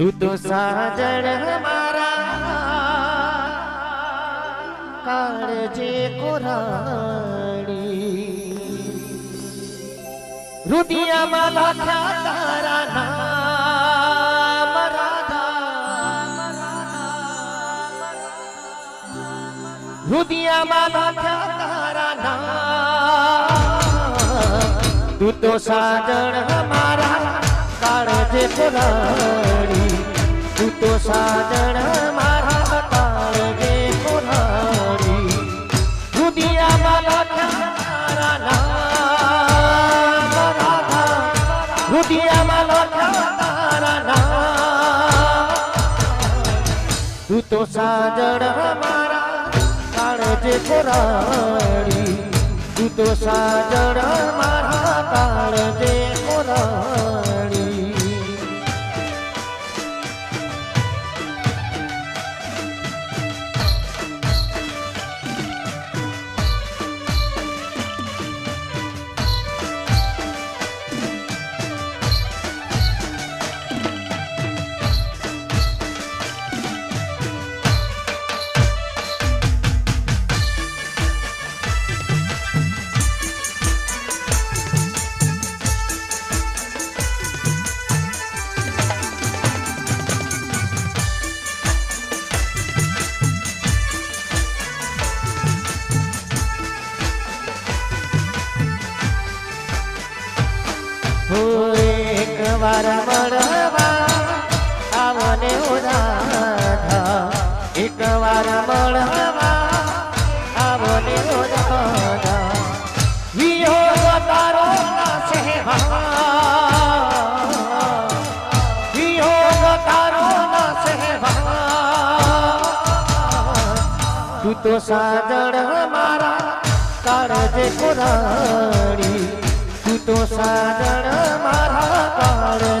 તો સાજણ મારા કાળજે કોરાડી રુદિયામાં લખ્યા તારા નામ રાધા રુદિયામાં લખ્યા તારા નામ તું તો સાજણ મારા કાળજે કોરાડી તું તો સાજણ મારા કાળજે નામ તું તો સાજણ મારા કાળજે કોરાડી વાર મળવા આવો ને રાધા એક વાર મળવા આવો ને રાધા વિયોગ તારો નાશે વિયોગ તારો નાશે તું તો સાજણ મારા કાળજે કોરાડી તું તો સાજણ મારા કાળજે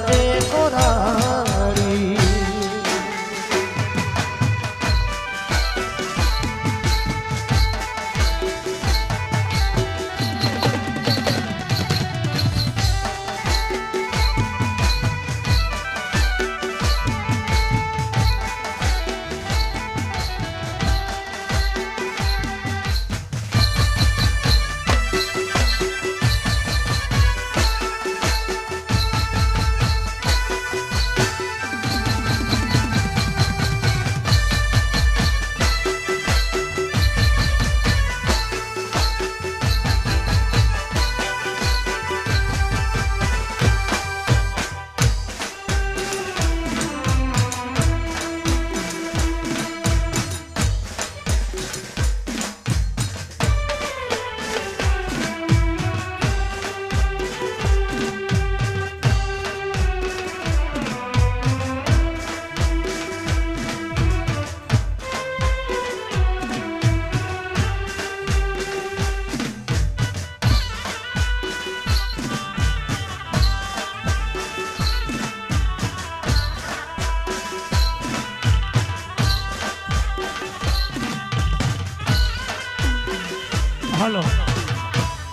હલો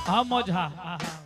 હા મોજ હા હા.